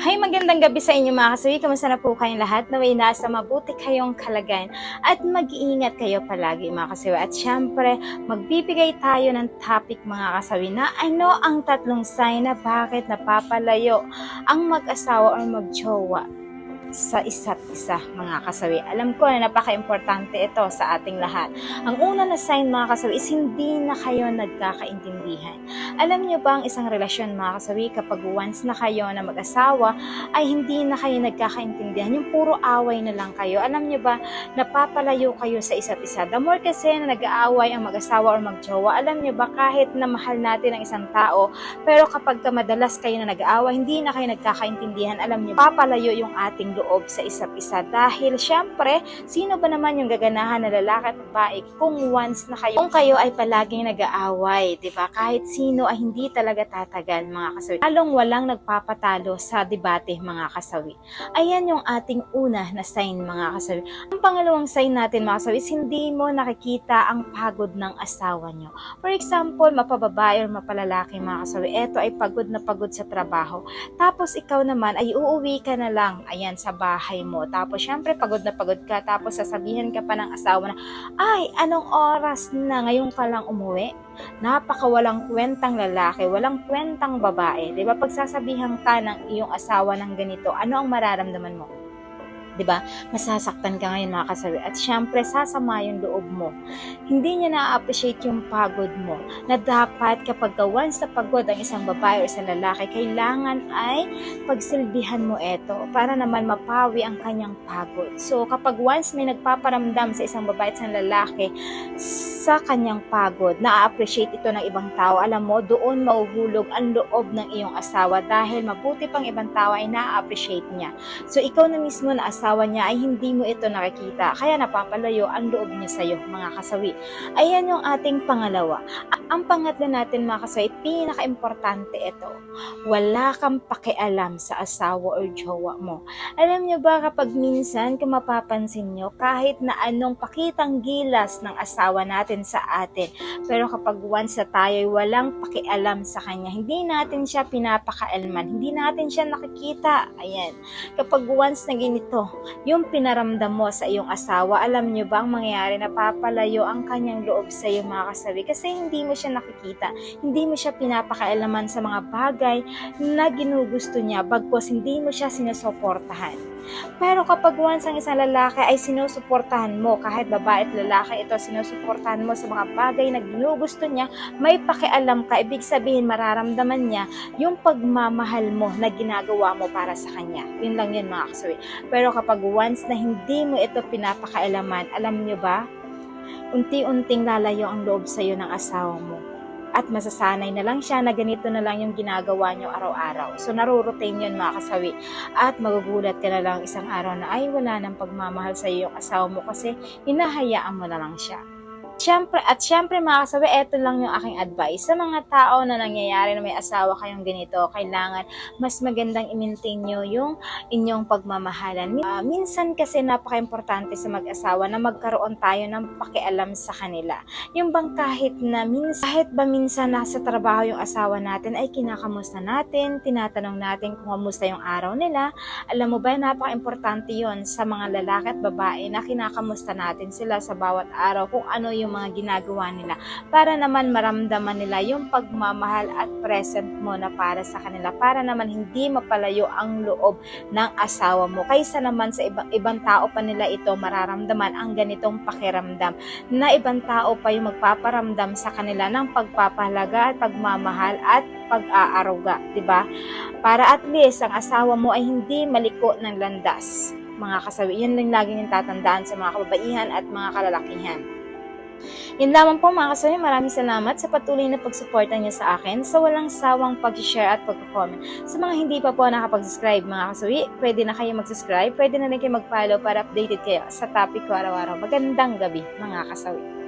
Hi, magandang gabi sa inyo mga kasawi. Kamusta na po kayong lahat? Naway nasa mabuti kayong kalagayan at mag-iingat kayo palagi mga kasawi. At syempre, magbibigay tayo ng topic mga kasawi na ano ang tatlong sign na bakit napapalayo ang mag-asawa or mag-jowa sa isa't isa mga kasawi. Alam ko na napaka-importante ito sa ating lahat. Ang una na sign mga kasawi is hindi na kayo nagkakaintindihan. Alam niyo ba ang isang relasyon mga kasawi kapag once na kayo na mag-asawa ay hindi na kayo nagkakaintindihan. Yung puro away na lang kayo. Alam niyo ba napapalayo kayo sa isa't isa. The more kasi na nag-aaway ang mag-asawa or mag-jowa, alam niyo ba kahit na mahal natin ang isang tao, pero kapag ka madalas kayo na nag-aaway, hindi na kayo nagkakaintindihan, alam niyo, papalayo yung ating loob sa isa't isa. Dahil syempre, sino ba naman yung gaganahan na lalaki at babae kung once na kayo, kung kayo ay palaging nag-aaway, di ba? Kahit sino ay hindi talaga tatagal, mga kasawi. Halong walang nagpapatalo sa debate, mga kasawi. Ayan yung ating una na sign, mga kasawi. Ang pangalawang sign natin, mga kasawi, is hindi mo nakikita ang pagod ng asawa nyo. For example, mapababae or mapalalaki, mga kasawi, eto ay pagod na pagod sa trabaho. Tapos ikaw naman ay uuwi ka na lang, ayan, sa bahay mo. Tapos syempre pagod na pagod ka, tapos sasabihin ka pa ng asawa na, ay, anong oras na ngayon ka lang umuwi? Napaka walang kwentang lalaki, walang kwentang babae. Ba? Pagsasabihan ka ng iyong asawa ng ganito, ano ang mararamdaman mo? 'Di ba? Masasaktan ka ngayon mga at syempre sasama yung loob mo. Hindi niya na-appreciate yung pagod mo na dapat kapag ka once na pagod ang isang babae o isang lalaki, kailangan ay pagsilbihan mo ito para naman mapawi ang kanyang pagod. So kapag once may nagpaparamdam sa isang babae at isang lalaki sa kanyang pagod, na-appreciate ito ng ibang tao, alam mo, doon mauhulog ang loob ng iyong asawa dahil mabuti pang ibang tao ay na-appreciate niya. So ikaw na mismo na asawa niya ay hindi mo ito nakikita. Kaya napapalayo ang loob niya sa iyo, mga kasawi. Ayan yung ating pangalawa. Ang pangatlo natin, mga kasawi, pinaka-importante ito. Wala kang pakialam sa asawa o jowa mo. Alam niyo ba kapag minsan kung mapapansin niyo, kahit na anong pakitang gilas ng asawa natin sa atin, pero kapag once na tayo ay walang pakialam sa kanya, hindi natin siya pinapakaalaman, hindi natin siya nakikita. Ayan. Kapag once na ganito, yung pinaramdam mo sa iyong asawa, alam nyo ba ang mangyayari na papalayo ang kanyang loob sa iyo mga kasawi kasi hindi mo siya nakikita, hindi mo siya pinapakaalaman sa mga bagay na ginugusto niya bagkos hindi mo siya sinusuportahan. Pero kapag once ang isang lalaki ay sinusuportahan mo, kahit babae at lalaki ito, sinusuportahan mo sa mga bagay na ginugusto niya, may pakialam ka, ibig sabihin mararamdaman niya yung pagmamahal mo na ginagawa mo para sa kanya. Yun lang yun mga kasawi. Pero kapag once na hindi mo ito pinapakailaman, alam nyo ba, unti-unting lalayo ang loob sa iyo ng asawa mo. At masasanay na lang siya na ganito na lang yung ginagawa niyo araw-araw. So narurotain yun mga kasawi. At magugulat ka na lang isang araw na ay wala nang pagmamahal sa iyo yung asawa mo kasi hinahayaan mo na lang siya. Siyempre, at siyempre mga kasabi, eto lang yung aking advice. Sa mga tao na nangyayari na may asawa kayong ganito, kailangan mas magandang i-maintain nyo yung inyong pagmamahalan. Ah, minsan kasi napaka-importante sa mag-asawa na magkaroon tayo ng pakialam sa kanila. Yung bang kahit na minsan, kahit ba minsan nasa trabaho yung asawa natin, ay kinakamusta natin, tinatanong natin kung kamusta yung araw nila. Alam mo ba, napaka-importante yon sa mga lalaki at babae na kinakamusta natin sila sa bawat araw kung ano yung mga ginagawa nila para naman maramdaman nila yung pagmamahal at present mo na para sa kanila para naman hindi mapalayo ang loob ng asawa mo kaysa naman sa ibang ibang tao pa nila ito mararamdaman ang ganitong pakiramdam na ibang tao pa yung magpaparamdam sa kanila ng pagpapahalaga at pagmamahal at pag-aaruga, 'di ba? Para at least ang asawa mo ay hindi maliko ng landas mga kasawi. Yan lang laging yung tatandaan sa mga kababaihan at mga kalalakihan. Yun lamang po mga kasabi, maraming salamat sa patuloy na pagsuporta niyo sa akin sa walang sawang pag-share at pag-comment. Sa mga hindi pa po nakapag-subscribe mga kasabi, pwede na kayo mag-subscribe, pwede na rin kayo mag-follow para updated kayo sa topic ko araw-araw. Magandang gabi mga kasawi.